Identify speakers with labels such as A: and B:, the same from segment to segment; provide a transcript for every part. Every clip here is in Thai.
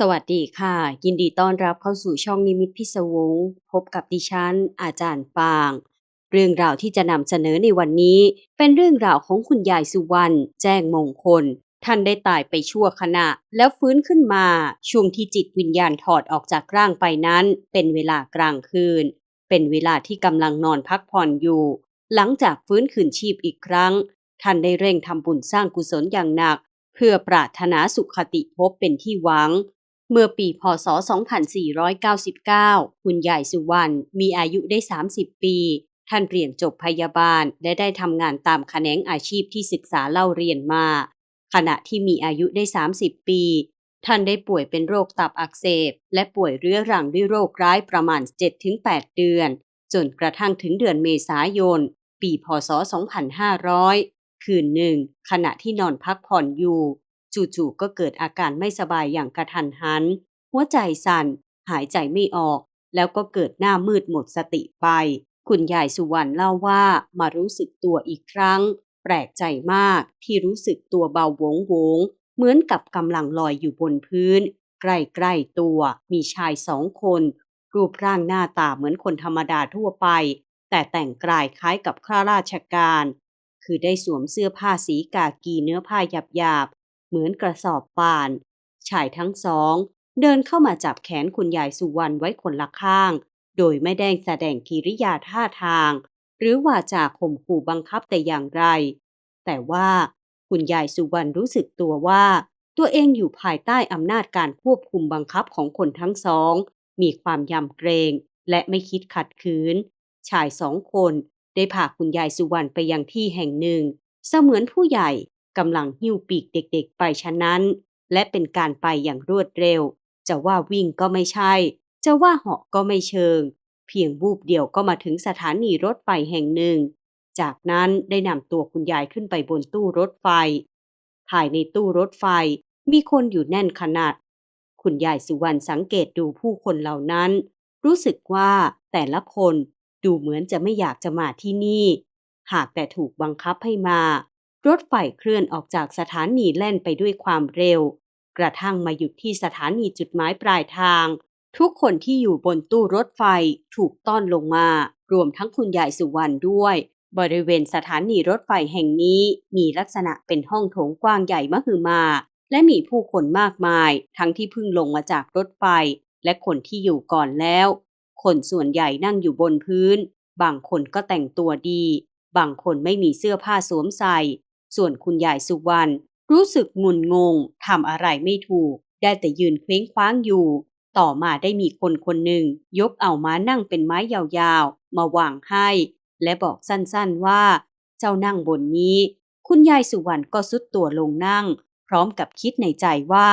A: สวัสดีค่ะ ยินดีต้อนรับเข้าสู่ช่องนิมิตพิศวง พบกับดิฉัน อาจารย์ปาง เรื่องราวที่จะนำเสนอในวันนี้ เป็นเรื่องราวของคุณยายสุวรรณแจ้งมงคล ท่านได้ตายไปชั่วขณะ แล้วฟื้นขึ้นมา ช่วงที่จิตวิญญาณถอดออกจากร่างไปนั้น เป็นเวลากลางคืน เป็นเวลาที่กำลังนอนพักผ่อนอยู่ หลังจากฟื้นคืนชีพอีกครั้ง ท่านได้เร่งทำบุญสร้างกุศลอย่างหนัก เพื่อปรารถนาสุขติภพเป็นที่หวัง เมื่อปีพศ 2499 คุณยายสุวรรณมีอายุได้ 30 ปี ท่านเรียนจบพยาบาลและได้ทำงานตามแขนงอาชีพที่ศึกษาเล่าเรียนมา ขณะที่มีอายุได้ 30 ปี ท่านได้ป่วยเป็นโรคตับอักเสบ และป่วยเรื้อรังด้วยโรคร้ายประมาณ 7-8 เดือน จนกระทั่งถึงเดือนเมษายน ปีพศ 2500 คืนหนึ่งขณะที่นอนพักผ่อนอยู่ จู่ๆก็เกิดอาการไม่สบายอย่างกระทันหัน หัวใจสั่น หายใจไม่ออก แล้วก็เกิดหน้ามืดหมดสติไป คุณยายสุวรรณเล่าว่ามารู้สึกตัวอีกครั้ง แปลกใจมากที่รู้สึกตัวเบาโหวงวงเหมือนกับกำลังลอยอยู่บนพื้น ใกล้ๆตัวมีชายสองคน รูปร่างหน้าตาเหมือนคนธรรมดาทั่วไป แต่แต่งกายคล้ายกับข้าราชการ คือได้สวมเสื้อผ้าสีกากีเนื้อผ้าหยาบ เหมือนกระสอบป่าน ชายทั้งสอง เดินเข้ามาจับแขนคุณยายสุวรรณไว้คนละข้าง โดยไม่ได้แสดงกิริยาท่าทาง หรือว่าจาข่มขู่บังคับแต่อย่างไร แต่ว่าคุณยายสุวรรณรู้สึกตัวว่า ตัวเองอยู่ภายใต้อำนาจการควบคุมบังคับของคนทั้งสอง มีความยำเกรงและไม่คิดขัดขืน ชายสองคนได้พาคุณยายสุวรรณไปยังที่แห่งหนึ่ง เสมือนผู้ใหญ่ กำลังหิ้วปีกเด็กๆไปฉะนั้น และเป็นการไปอย่างรวดเร็ว จะว่าวิ่งก็ไม่ใช่ จะว่าเหาะก็ไม่เชิง เพียงวูบเดียวก็มาถึงสถานีรถไฟแห่งหนึ่ง จากนั้นได้นำตัวคุณยายขึ้นไปบนตู้รถไฟ ภายในตู้รถไฟมีคนอยู่แน่นขนาด คุณยายสุวรรณสังเกตดูผู้คนเหล่านั้น รู้สึกว่าแต่ละคนดูเหมือนจะไม่อยากจะมาที่นี่ หากแต่ถูกบังคับให้มา รถไฟเคลื่อนออกจากสถานีแล่นไปด้วยความเร็ว กระทั่งมาหยุดที่สถานีจุดหมายปลายทาง ทุกคนที่อยู่บนตู้รถไฟถูกต้อนลงมา รวมทั้งคุณยายสุวรรณด้วย บริเวณสถานีรถไฟแห่งนี้มีลักษณะเป็นห้องโถงกว้างใหญ่มหึมา และมีผู้คนมากมาย ทั้งที่เพิ่งลงมาจากรถไฟ และคนที่อยู่ก่อนแล้ว คนส่วนใหญ่นั่งอยู่บนพื้น บางคนก็แต่งตัวดี บางคนไม่มีเสื้อผ้าสวมใส่ ส่วนคุณยายสุวรรณรู้สึกงุนงงทำอะไรไม่ถูก ได้แต่ยืนเคว้งคว้างอยู่ ต่อมาได้มีคนคนหนึ่ง ยกเอาม้านั่งเป็นไม้ยาวๆ มาวางให้ และบอกสั้นๆว่า เจ้านั่งบนนี้ คุณยายสุวรรณก็สุดตัวลงนั่ง พร้อมกับคิดในใจว่า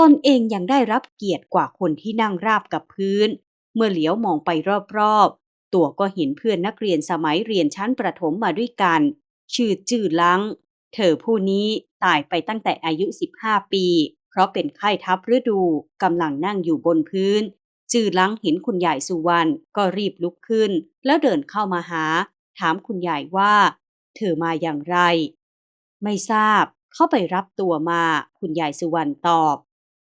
A: ตนเองยังได้รับเกียรติกว่าคนที่นั่งราบกับพื้น เมื่อเหลียวมองไปรอบๆ ตัวก็เห็นเพื่อนนักเรียนสมัยเรียนชั้นประถมมาด้วยกัน ชื่อจื่อลัง เธอผู้นี้ตายไปตั้งแต่อายุ 15 ปี เพราะเป็นไข้ทับฤดูกำลังนั่งอยู่บนพื้น จื่อลังเห็นคุณยายสุวรรณก็รีบลุกขึ้น แล้วเดินเข้ามาหา ถามคุณยายว่า เธอมาอย่างไร ไม่ทราบ เข้าไปรับตัวมา คุณยายสุวรรณตอบ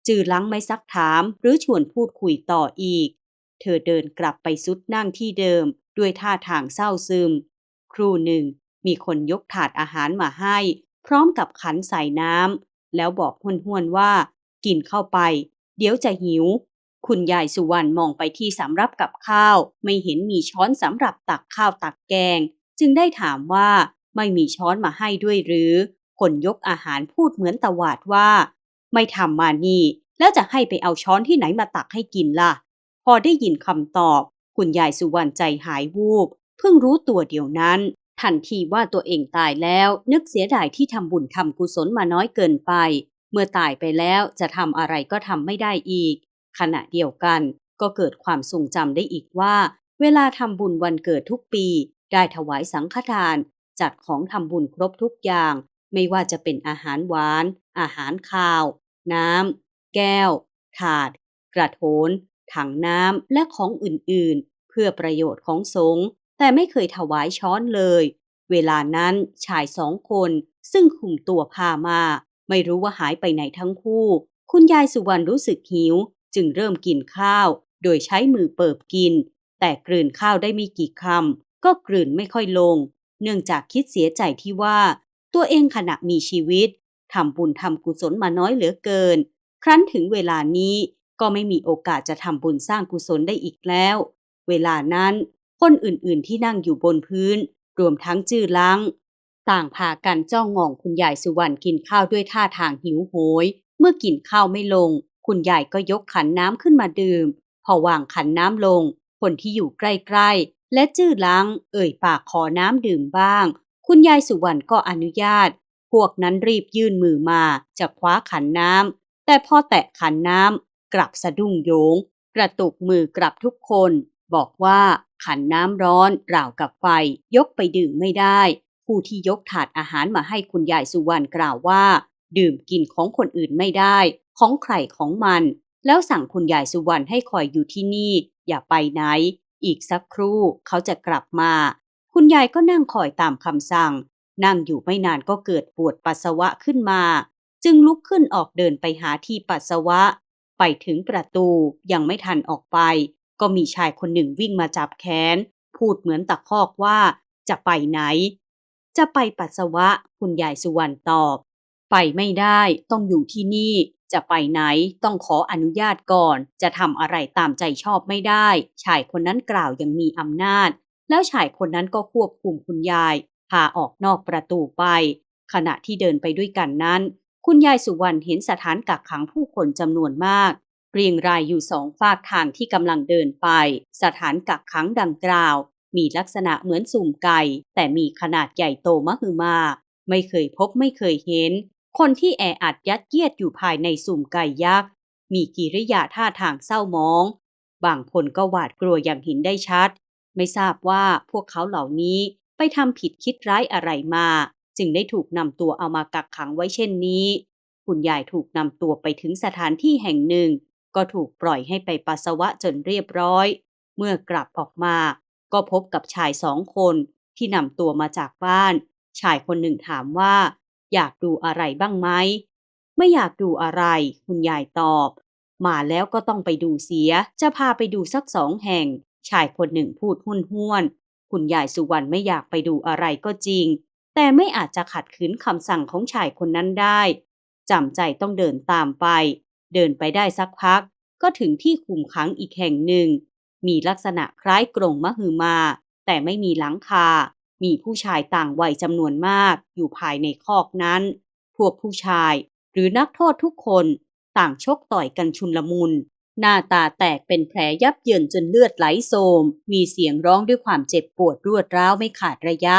A: จื่อลังไม่ซักถามหรือชวนพูดคุยต่ออีก เธอเดินกลับไปซุดนั่งที่เดิม ด้วยท่าทางเศร้าซึม ครู่หนึ่ง มีคนยกถาดอาหารมาให้ พร้อมกับขันใส่น้ำแล้วบอกห้วนๆว่า กินเข้าไป เดี๋ยวจะหิว คุณยายสุวรรณมองไปที่สำรับกับข้าว ไม่เห็นมีช้อนสำหรับตักข้าวตักแกง จึงได้ถามว่าไม่มีช้อนมาให้ด้วยหรือ คนยกอาหารพูดเหมือนตวาดว่า ไม่ทำมานี่ แล้วจะให้ไปเอาช้อนที่ไหนมาตักให้กินล่ะ พอได้ยินคำตอบ คุณยายสุวรรณใจหายวูบ เพิ่งรู้ตัวเดียวนั้น ทันทีว่าตัวเองตายแล้วนึกเสียดายที่ทำบุญทำกุศลมาน้อยเกินไป เมื่อตายไปแล้วจะทำอะไรก็ทำไม่ได้อีก ขณะเดียวกันก็เกิดความทรงจำได้อีกว่า เวลาทำบุญวันเกิดทุกปี ได้ถวายสังฆทาน จัดของทำบุญครบทุกอย่าง ไม่ว่าจะเป็นอาหารหวาน อาหารคาว น้ำแก้ว ถาด กระโถน ถังน้ำและของอื่นๆ เพื่อประโยชน์ของสงฆ์ แต่ไม่เคยถวายช้อนเลย เวลานั้นชายสองคนซึ่งคุมตัวพามา ไม่รู้ว่าหายไปไหนทั้งคู่ คุณยายสุวรรณรู้สึกหิว จึงเริ่มกินข้าว โดยใช้มือเปิบกิน แต่กลืนข้าวได้ไม่กี่คำก็กลืนไม่ค่อยลง เนื่องจากคิดเสียใจที่ว่า ตัวเองขณะมีชีวิตทำบุญทำกุศลมาน้อยเหลือเกิน ครั้นถึงเวลานี้ก็ไม่มีโอกาสจะทำบุญสร้างกุศลได้อีกแล้ว เวลานั้น คนอื่นๆที่นั่งอยู่บนพื้น รวมทั้งจื้อล้างต่างพากันจ้องมองคุณยายสุวรรณกินข้าวด้วยท่าทางหิวโหย เมื่อกินข้าวไม่ลง คุณยายก็ยกขันน้ำขึ้นมาดื่ม พอวางขันน้ำลง คนที่อยู่ใกล้ๆ และจื้อล้างเอ่ยปากขอน้ำดื่มบ้าง คุณยายสุวรรณก็อนุญาต พวกนั้นรีบยื่นมือมาจะคว้าขันน้ำแต่พอแตะขันน้ำกลับสะดุ้งโยง กระตุกมือกลับทุกคน บอกว่าขันน้ำร้อนราวกับไฟ ยกไปดื่มไม่ได้ ผู้ที่ยกถาดอาหารมาให้คุณยายสุวรรณกล่าวว่า ดื่มกินของคนอื่นไม่ได้ ของใครของมัน แล้วสั่งคุณยายสุวรรณให้คอยอยู่ที่นี่ อย่าไปไหน อีกสักครู่เขาจะกลับมา คุณยายก็นั่งคอยตามคำสั่ง นั่งอยู่ไม่นานก็เกิดปวดปัสสาวะขึ้นมา จึงลุกขึ้นออกเดินไปหาที่ปัสสาวะ ไปถึงประตูยังไม่ทันออกไป ก็มีชายคนหนึ่งวิ่งมาจับแขน พูดเหมือนตะคอกว่าจะไปไหน จะไปปัสสาวะคุณยายสุวรรณตอบ ไปไม่ได้ต้องอยู่ที่นี่ จะไปไหนต้องขออนุญาตก่อน จะทำอะไรตามใจชอบไม่ได้ ชายคนนั้นกล่าวยังมีอำนาจ แล้วชายคนนั้นก็ควบคุมคุณยายพาออกนอกประตูไป ขณะที่เดินไปด้วยกันนั้น คุณยายสุวรรณเห็นสถานกักขังผู้คนจำนวนมาก เรียงรายอยู่สองฝากทางที่กำลังเดินไป สถานกักขังดังกล่าว มีลักษณะเหมือนสุ่มไก่ แต่มีขนาดใหญ่โตมหึมา ไม่เคยพบไม่เคยเห็น คนที่แออัดยัดเยียดอยู่ภายในสุ่มไก่ยักษ์ มีกิริยาท่าทางเศร้ามอง บางคนก็หวาดกลัวอย่างเห็นได้ชัด ไม่ทราบว่าพวกเขาเหล่านี้ไปทำผิดคิดร้ายอะไรมา จึงได้ถูกนำตัวเอามากักขังไว้เช่นนี้ คุณยายถูกนำตัวไปถึงสถานที่แห่งหนึ่ง ก็ถูกปล่อยให้ไปปัสสาวะจนเรียบร้อย เมื่อกลับออกมา ก็พบกับชายสองคนที่นำตัวมาจากบ้าน ชายคนหนึ่งถามว่า อยากดูอะไรบ้างไหม ไม่อยากดูอะไร คุณยายตอบ มาแล้วก็ต้องไปดูเสีย จะพาไปดูสักสองแห่ง ชายคนหนึ่งพูดห้นห้วน คุณยายสุวรรณไม่อยากไปดูอะไรก็จริง แต่ไม่อาจจะขัดขืนคำสั่งของชายคนนั้นได้จำใจต้องเดินตามไป เดินไปได้สักพัก ก็ถึงที่คุมขังอีกแห่งหนึ่ง มีลักษณะคล้ายกรงมะฮือมา แต่ไม่มีหลังคา มีผู้ชายต่างวัยจำนวนมากอยู่ภายในคอกนั้น พวกผู้ชายหรือนักโทษทุกคนต่างชกต่อยกันชุนลมุน หน้าตาแตกเป็นแผลยับเยินจนเลือดไหลโสมมีเสียงร้องด้วยความเจ็บปวดรวดร้าวไม่ขาดระยะ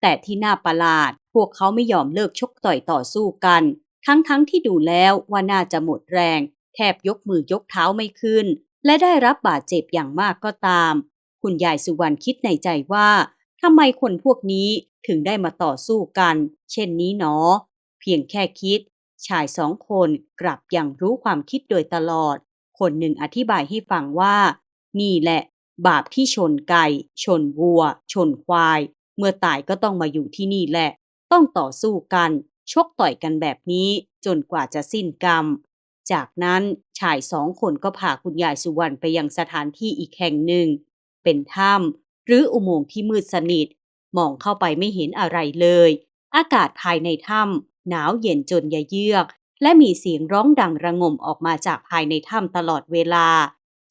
A: แต่ที่น่าประหลาด พวกเขาไม่ยอมเลิกชกต่อยต่อสู้กัน ทั้งๆทที่ดูแล้วว่าน่าจะหมดแรง แทบยกมือยกเท้าไม่ขึ้น และได้รับบาดเจ็บอย่างมากก็ตาม คุณยายสุวรรณคิดในใจว่าทำไมคนพวกนี้ถึงได้มาต่อสู้กัน เช่นนี้หนอ เพียงแค่คิด ชายสองคนกลับอย่างรู้ความคิดโดยตลอด คนหนึ่งอธิบายให้ฟังว่า นี่แหละ บาปที่ชนไก่ ชนวัว ชนควาย เมื่อตายก็ต้องมาอยู่ที่นี่แหละ ต้องต่อสู้กัน ชกต่อยกันแบบนี้จนกว่าจะสิ้นกรรม จากนั้นชายสองคนก็พาคุณยายสุวรรณไปยังสถานที่อีกแห่งหนึ่ง เป็นถ้ำหรืออุโมงค์ที่มืดสนิท มองเข้าไปไม่เห็นอะไรเลย อากาศภายในถ้ำหนาวเย็นจนยะเยือก และมีเสียงร้องดังระงมออกมาจากภายในถ้ำตลอดเวลา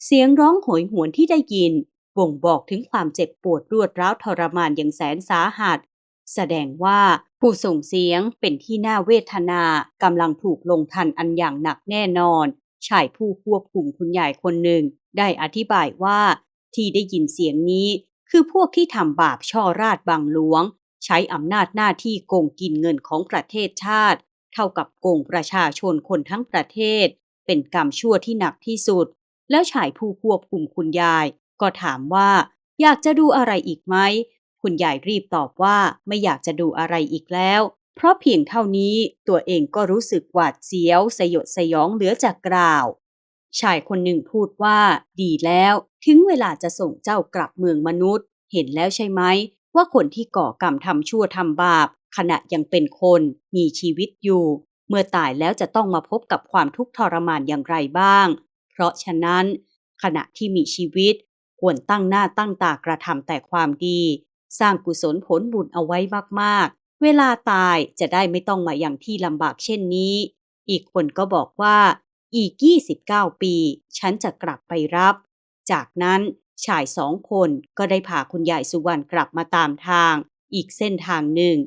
A: เสียงร้องโหยหวนที่ได้ยินบ่งบอกถึงความเจ็บปวดรวดร้าวทรมานอย่างแสนสาหัส แสดงว่าผู้ส่งเสียงเป็นที่น่าเวทนากำลังถูกลงทันอันอย่างหนักแน่นอนชายผู้ควบคุมคุณยายคนหนึ่ง ได้อธิบายว่าที่ได้ยินเสียงนี้ คือพวกที่ทำบาปช่อราดบังหลวง ใช้อำนาจหน้าที่โกงกินเงินของประเทศชาติ เท่ากับโกงประชาชนคนทั้งประเทศ เป็นกรรมชั่วที่หนักที่สุด แล้วชายผู้ควบคุมคุณยาย ก็ถามว่า อยากจะดูอะไรอีกไหม คุณยายรีบตอบว่าไม่อยากจะดูอะไรอีกแล้ว เพราะเพียงเท่านี้ตัวเองก็รู้สึกหวาดเสียว สยดสยองเหลือจากกล่าว ชายคนหนึ่งพูดว่า ดีแล้ว ถึงเวลาจะส่งเจ้ากลับเมืองมนุษย์ เห็นแล้วใช่ไหม ว่าคนที่ก่อกรรมทำชั่วทำบาป ขณะยังเป็นคนมีชีวิตอยู่ เมื่อตายแล้วจะต้องมาพบกับความทุกข์ทรมานอย่างไรบ้าง เพราะฉะนั้น ขณะที่มีชีวิตควรตั้งหน้าตั้งตากระทำแต่ความดี สร้างกุศลผลบุญเอาไว้มากๆ เวลาตายจะได้ไม่ต้องมาอย่างที่ลำบากเช่นนี้ อีกคนก็บอกว่าอีก 29 ปี ฉันจะกลับไปรับ จากนั้นชายสองคนก็ได้พาคุณยายสุวรรณกลับมาตามทาง อีกเส้นทางหนึ่ง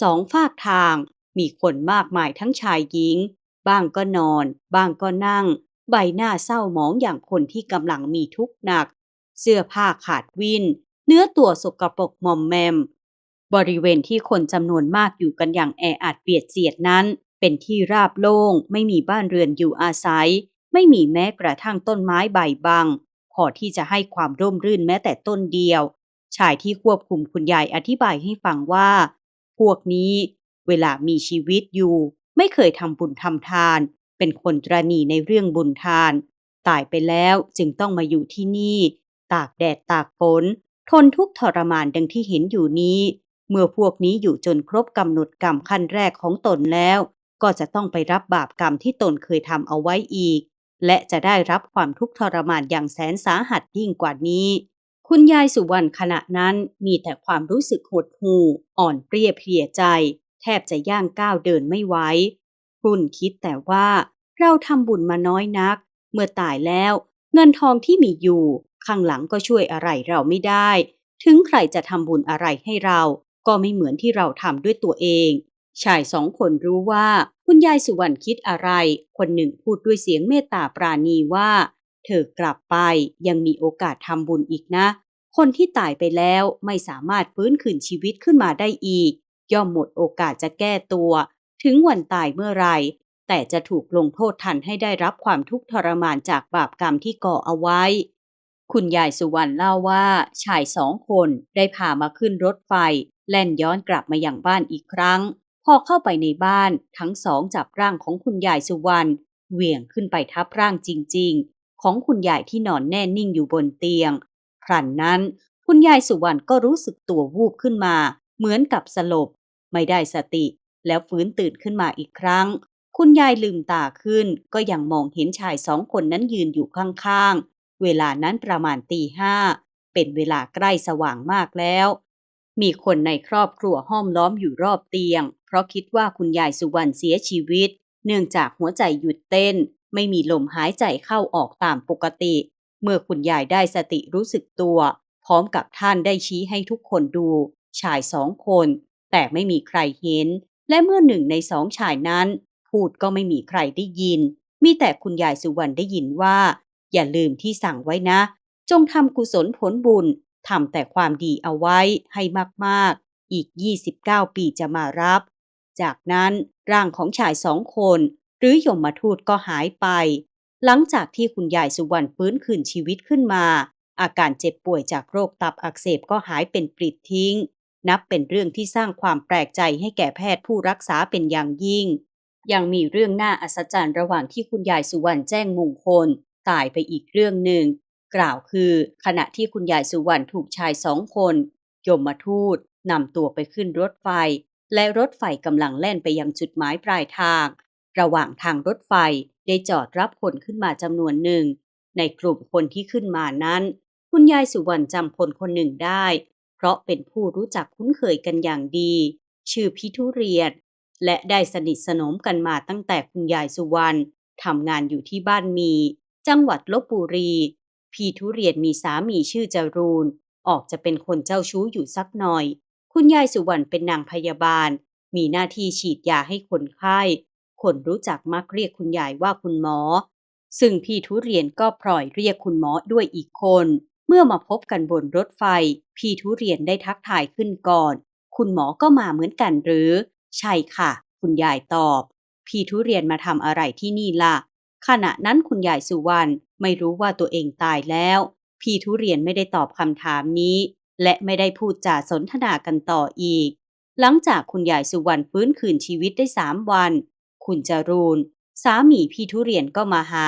A: สองฝากทาง มีคนมากมายทั้งชายหญิง บ้างก็นอน บ้างก็นั่ง ใบหน้าเศร้าหมองอย่างคนที่กำลังมีทุกข์หนัก เสื้อผ้าขาดวิน เนื้อตัวสกปรกมอมแมม บริเวณที่คนจำนวนมากอยู่กันอย่างแออัดเบียดเสียดนั้น เป็นที่ราบโล่ง ไม่มีบ้านเรือนอยู่อาศัย ไม่มีแม้กระทั่งต้นไม้ใบบัง พอที่จะให้ความร่มรื่นแม้แต่ต้นเดียว ชายที่ควบคุมคุณยายอธิบายให้ฟังว่า พวกนี้เวลามีชีวิตอยู่ ไม่เคยทำบุญทำทาน เป็นคนตรณีในเรื่องบุญทาน ตายไปแล้วจึงต้องมาอยู่ที่นี่ ตากแดดตากฝน ทนทุกทรมานดังที่เห็นอยู่นี้ เมื่อพวกนี้อยู่จนครบกำหนดกรรมขั้นแรกของตนแล้ว ก็จะต้องไปรับบาปกรรมที่ตนเคยทำเอาไว้อีก และจะได้รับความทุกข์ทรมานอย่างแสนสาหัสยิ่งกว่านี้ คุณยายสุวรรณขณะนั้นมีแต่ความรู้สึกหดหู่ อ่อนเปรี้ยเพลียใจ แทบจะย่างก้าวเดินไม่ไหวรุ่นคิดแต่ว่าเราทำบุญมาน้อยนัก เมื่อตายแล้ว เงินทองที่มีอยู่ ข้างหลังก็ช่วยอะไรเราไม่ได้ ถึงใครจะทำบุญอะไรให้เรา ก็ไม่เหมือนที่เราทำด้วยตัวเอง ชายสองคนรู้ว่าคุณยายสุวรรณคิดอะไร คนหนึ่งพูดด้วยเสียงเมตตาปราณีว่า เธอกลับไปยังมีโอกาสทำบุญอีกนะ คนที่ตายไปแล้วไม่สามารถฟื้นคืนชีวิตขึ้นมาได้อีก ย่อมหมดโอกาสจะแก้ตัว ถึงวันตายเมื่อไรแต่จะถูกลงโทษทันให้ได้รับความทุกข์ทรมานจากบาปกรรมที่ก่อเอาไว้ คุณยายสุวรรณเล่าว่าชายสองคนได้พามาขึ้นรถไฟ แล่นย้อนกลับมาอย่างบ้านอีกครั้ง พอเข้าไปในบ้านทั้งสองจับร่างของคุณยายสุวรรณเหวี่ยงขึ้นไปทับร่างจริง ๆ ของคุณยายที่นอนแน่นิ่งอยู่บนเตียงครั้นนั้น คุณยายสุวรรณก็รู้สึกตัววูบขึ้นมา เหมือนกับสลบ ไม่ได้สติ แล้วฟื้นตื่นขึ้นมาอีกครั้ง คุณยายลืมตาขึ้นก็ยังมองเห็นชายสองคนนั้นยืนอยู่ข้างๆ เวลานั้นประมาณตีห้า เป็นเวลาใกล้สว่างมากแล้ว มีคนในครอบครัวห้อมล้อมอยู่รอบเตียง เพราะคิดว่าคุณยายสุวรรณเสียชีวิต เนื่องจากหัวใจหยุดเต้น ไม่มีลมหายใจเข้าออกตามปกติ เมื่อคุณยายได้สติรู้สึกตัว พร้อมกับท่านได้ชี้ให้ทุกคนดู ชายสองคน แต่ไม่มีใครเห็น และเมื่อหนึ่งในสองชายนั้น พูดก็ไม่มีใครได้ยิน มีแต่คุณยายสุวรรณได้ยินว่า อย่าลืมที่สั่งไว้นะ จงทำกุศลผลบุญทำแต่ความดีเอาไว้ให้มากๆ อีก 29 ปีจะมารับ จากนั้นร่างของชายสองคน หรือยมทูตก็หายไป หลังจากที่คุณยายสุวรรณฟื้นคืนชีวิตขึ้นมา อาการเจ็บป่วยจากโรคตับอักเสบก็หายเป็นปลิดทิ้ง นับเป็นเรื่องที่สร้างความแปลกใจให้แก่แพทย์ผู้รักษาเป็นอย่างยิ่ง ยังมีเรื่องน่าอัศจรรย์ระหว่างที่คุณยายสุวรรณแจ้งมงคล ตายไปอีกเรื่องหนึ่ง กล่าวคือขณะที่คุณยายสุวรรณถูกชายสองคนยมมาทูตนำตัวไปขึ้นรถไฟ และรถไฟกำลังแล่นไปยังจุดหมายปลายทาง ระหว่างทางรถไฟได้จอดรับคนขึ้นมาจำนวนหนึ่ง ในกลุ่มคนที่ขึ้นมานั้น คุณยายสุวรรณจำคนคนหนึ่งได้ เพราะเป็นผู้รู้จักคุ้นเคยกันอย่างดี ชื่อพิทุเรียน และได้สนิทสนมกันมาตั้งแต่คุณยายสุวรรณทำงานอยู่ที่บ้านมี จังหวัดลบบุรี พี่ทุเรียนมีสามีชื่อจรูน ออกจะเป็นคนเจ้าชู้อยู่สักหน่อย คุณยายสุวรรณเป็นนางพยาบาล มีหน้าที่ฉีดยาให้คนไข้ คนรู้จักมักเรียกคุณยายว่าคุณหมอ ซึ่งพี่ทุเรียนก็พลอยเรียกคุณหมอด้วยอีกคน เมื่อมาพบกันบนรถไฟ พี่ทุเรียนได้ทักทายขึ้นก่อน คุณหมอก็มาเหมือนกันหรือ ใช่ค่ะ คุณยายตอบ พี่ทุเรียนมาทำอะไรที่นี่ล่ะ ขณะนั้นคุณยายสุวรรณไม่รู้ว่าตัวเองตายแล้ว พี่ทุเรียนไม่ได้ตอบคำถามนี้ และไม่ได้พูดจาสนทนากันต่ออีก หลังจากคุณยายสุวรรณฟื้นคืนชีวิตได้สามวัน คุณจรูน สามีพี่ทุเรียนก็มาหา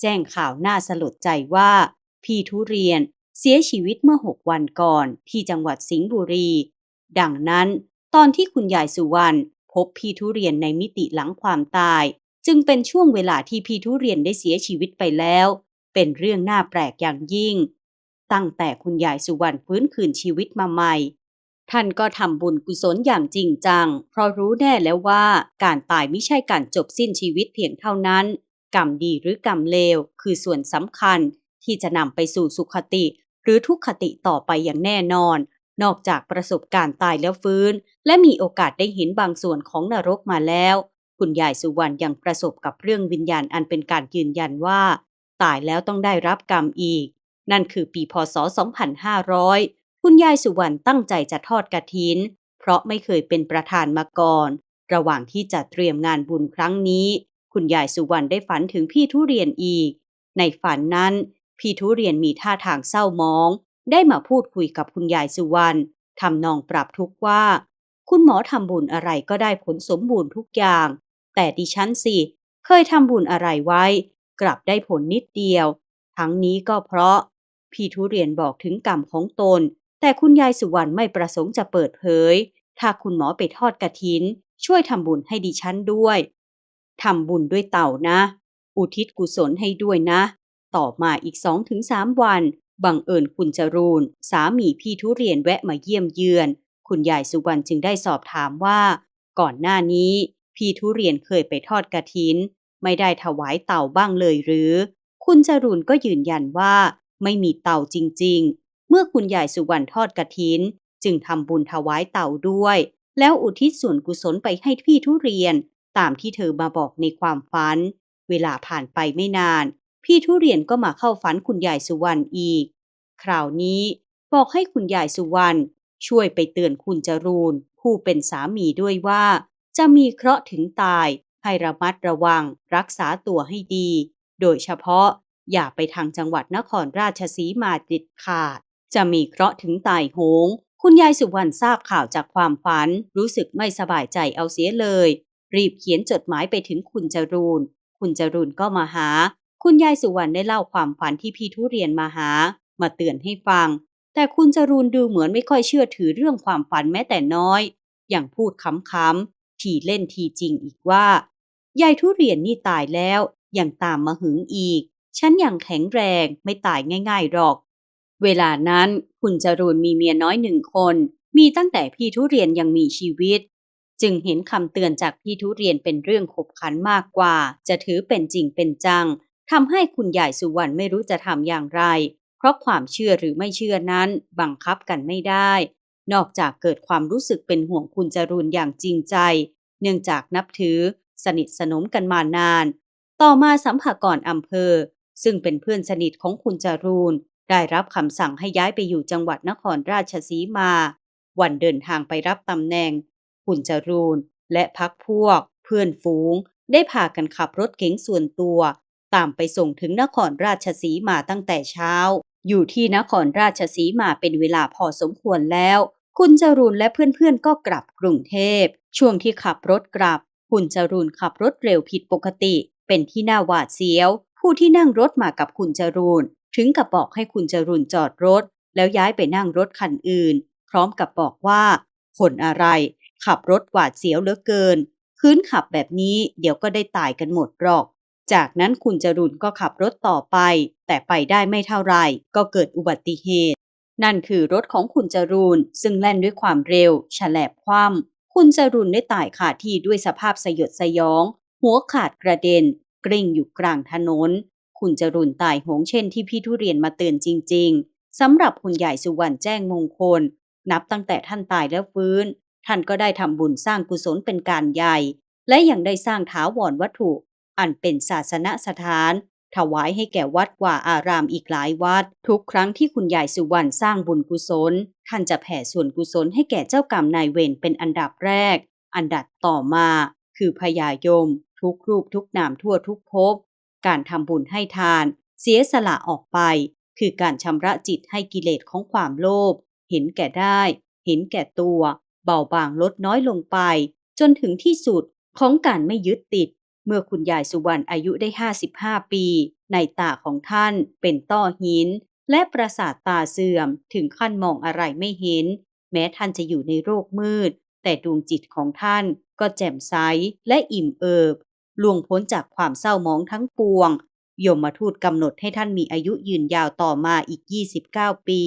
A: แจ้งข่าวน่าสลดใจว่า พี่ทุเรียนเสียชีวิตเมื่อหกวันก่อนที่จังหวัดสิงห์บุรี ดังนั้น ตอนที่คุณยายสุวรรณพบพี่ทุเรียนในมิติหลังความตาย จึงเป็นช่วงเวลาที่พี่ทุเรียนได้เสียชีวิตไปแล้ว เป็นเรื่องน่าแปลกอย่างยิ่ง ตั้งแต่คุณยายสุวรรณฟื้นคืนชีวิตมาใหม่ ท่านก็ทำบุญกุศลอย่างจริงจัง เพราะรู้แน่แล้วว่าการตายไม่ใช่การจบสิ้นชีวิตเพียงเท่านั้น กรรมดีหรือกรรมเลว คือส่วนสำคัญที่จะนำไปสู่สุขติ หรือทุกขติต่อไปอย่างแน่นอน นอกจากประสบการณ์ตายแล้วฟื้น และมีโอกาสได้เห็นบางส่วนของนรกมาแล้ว คุณยายสุวรรณยังประสบกับเรื่องวิญญาณอันเป็นการยืนยันว่า ตายแล้วต้องได้รับกรรมอีก นั่นคือปีพศ 2500 คุณยายสุวรรณตั้งใจจะทอดกระถิน เพราะไม่เคยเป็นประธานมาก่อน ระหว่างที่จัดเตรียมงานบุญครั้งนี้ คุณยายสุวรรณได้ฝันถึงพี่ทุเรียนอีก ในฝันนั้นพี่ทุเรียนมีท่าทางเศร้ามอง ได้มาพูดคุยกับคุณยายสุวรรณทำนองปรับทุกข์ว่า คุณหมอทำบุญอะไรก็ได้ผลสมบูรณ์ทุกอย่าง แต่ดิฉันสิเคยทำบุญอะไรไว้ กลับได้ผลนิดเดียว ทั้งนี้ก็เพราะ พี่ทุเรียนบอกถึงกรรมของตน แต่คุณยายสุวรรณไม่ประสงค์จะเปิดเผย ถ้าคุณหมอไปทอดกระถิน ช่วยทำบุญให้ดิฉันด้วยทำบุญด้วยเต่านะ อุทิศกุศลให้ด้วยนะ ต่อมาอีกสองถึงสามวันบังเอิญคุณจรูน สามีพี่ทุเรียนแวะมาเยี่ยมเยือน คุณยายสุวรรณจึงได้สอบถามว่า ก่อนหน้านี้ พี่ทุเรียนเคยไปทอดกระถิน ไม่ได้ถวายเต่าบ้างเลยหรือ คุณจรูนก็ยืนยันว่า ไม่มีเต่าจริง ๆ เมื่อคุณยายสุวรรณทอดกระถิน จึงทำบุญถวายเต่าด้วย แล้วอุทิศส่วนกุศลไปให้พี่ทุเรียน ตามที่เธอมาบอกในความฝัน เวลาผ่านไปไม่นาน พี่ทุเรียนก็มาเข้าฝันคุณยายสุวรรณอีก คราวนี้บอกให้คุณยายสุวรรณ ช่วยไปเตือนคุณจรูนผู้เป็นสามีด้วยว่า จะมีเคราะห์ถึงตาย ให้ระมัดระวัง รักษาตัวให้ดี โดยเฉพาะอย่าไปทางจังหวัดนครราชสีมาเด็ดขาด จะมีเคราะห์ถึงตายโหง คุณยายสุวรรณทราบข่าวจากความฝัน รู้สึกไม่สบายใจเอาเสียเลย รีบเขียนจดหมายไปถึงคุณจรูน คุณจรูนก็มาหา คุณยายสุวรรณได้เล่าความฝันที่พี่ทุเรียนมาหา มาเตือนให้ฟัง แต่คุณจรูนดูเหมือนไม่ค่อยเชื่อถือเรื่องความฝันแม้แต่น้อย อย่างพูดคำๆทีเล่นทีจริงอีกว่ายายทุเรียนนี่ตายแล้ว ยังตามมาหึงอีก ฉันยังแข็งแรงไม่ตายง่ายๆหรอก เวลานั้นคุณจรูนมีเมียน้อยหนึ่งคน มีตั้งแต่พี่ทุเรียนยังมีชีวิต จึงเห็นคำเตือนจากพี่ทุเรียนเป็นเรื่องขบขันมากกว่า จะถือเป็นจริงเป็นจังทำให้คุณยายสุวรรณไม่รู้จะทำอย่างไร เพราะความเชื่อหรือไม่เชื่อนั้นบังคับกันไม่ได้ นอกจากเกิดความรู้สึกเป็นห่วงคุณจรูนอย่างจริงใจ เนื่องจากนับถือ สนิทสนมกันมานาน ต่อมาสัมภากรอำเภอ ซึ่งเป็นเพื่อนสนิทของคุณจรูนได้รับคำสั่งให้ย้ายไปอยู่จังหวัดนครราชสีมา วันเดินทางไปรับตำแหน่ง คุณจรูนและพักพวก เพื่อนฝูง ได้พากันขับรถเก๋งส่วนตัว ตามไปส่งถึงนครราชสีมาตั้งแต่เช้า อยู่ที่นครราชสีมาเป็นเวลาพอสมควรแล้ว คุณจรูนและเพื่อนๆก็กลับกรุงเทพ ช่วงที่ขับรถกลับ คุณจรูนขับรถเร็วผิดปกติ เป็นที่น่าหวาดเสียว ผู้ที่นั่งรถมากับคุณจรูน ถึงกับบอกให้คุณจรูนจอดรถ แล้วย้ายไปนั่งรถคันอื่น พร้อมกับบอกว่าคนอะไร ขับรถหวาดเสียวเหลือเกินคืนขับแบบนี้เดี๋ยวก็ได้ตายกันหมดหรอก จากนั้นคุณจรุนก็ขับรถต่อไป แต่ไปได้ไม่เท่าไหร่ก็เกิดอุบัติเหตุ นั่นคือรถของคุณจรูนซึ่งแล่นด้วยความเร็วฉลบคว่ำคุณจรุนได้ตายขาดที่ด้วยสภาพสยดสยอง หัวขาดกระเด็น กริ่งอยู่กลางถนน คุณจรุนตายโหงเช่นที่พี่ทุเรียนมาเตือนจริง ๆสำหรับคุณใหญ่สุวรรณแจ้งมงคล นับตั้งแต่ท่านตายแล้วฟื้น ท่านก็ได้ทำบุญสร้างกุศลเป็นการใหญ่ และยังได้สร้างถาวรวัตถุอันเป็นศาสนสถาน ถวายให้แก่วัดว่าอารามอีกหลายวัด ทุกครั้งที่คุณยายสุวรรณสร้างบุญกุศล ท่านจะแผ่ส่วนกุศลให้แก่เจ้ากรรมนายเวรเป็นอันดับแรก อันดับต่อมา คือพญายม ทุกรูปทุกนามทั่วทุกภพการทำบุญให้ทาน เสียสละออกไป คือการชำระจิตให้กิเลสของความโลภเห็นแก่ได้ เห็นแก่ตัว เบาบางลดน้อยลงไป จนถึงที่สุดของการไม่ยึดติด เมื่อคุณยายสุวรรณอายุได้ 55 ปี ในตาของท่านเป็นต้อหิน และประสาทตาเสื่อมถึงขั้นมองอะไรไม่เห็น แม้ท่านจะอยู่ในโรคมืด แต่ดวงจิตของท่านก็แจ่มใสและอิ่มเอิบล่วงพ้นจากความเศร้าหมองทั้งปวง ยมมาทูตกำหนดให้ท่านมีอายุยืนยาวต่อมาอีก 29 ปี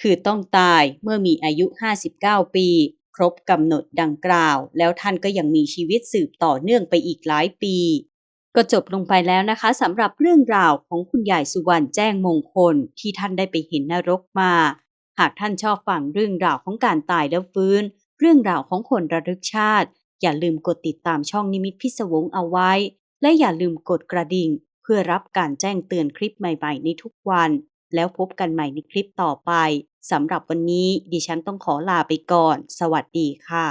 A: คือต้องตายเมื่อมีอายุ 59 ปี ครบกำหนดดังกล่าว แล้วท่านก็ยังมีชีวิตสืบต่อเนื่องไปอีกหลายปี ก็จบลงไปแล้วนะคะสำหรับเรื่องราวของคุณยายสุวรรณแจ้งมงคลที่ท่านได้ไปเห็นนรกมา หากท่านชอบฟังเรื่องราวของการตายแล้วฟื้น เรื่องราวของคนระลึกชาติ อย่าลืมกดติดตามช่องนิมิตพิศวงเอาไว้ และอย่าลืมกดกระดิ่ง เพื่อรับการแจ้งเตือนคลิปใหม่ ๆ ในทุกวัน แล้วพบกันใหม่ในคลิปต่อไปสำหรับวันนี้ดิฉันต้องขอลาไปก่อน สวัสดีค่ะ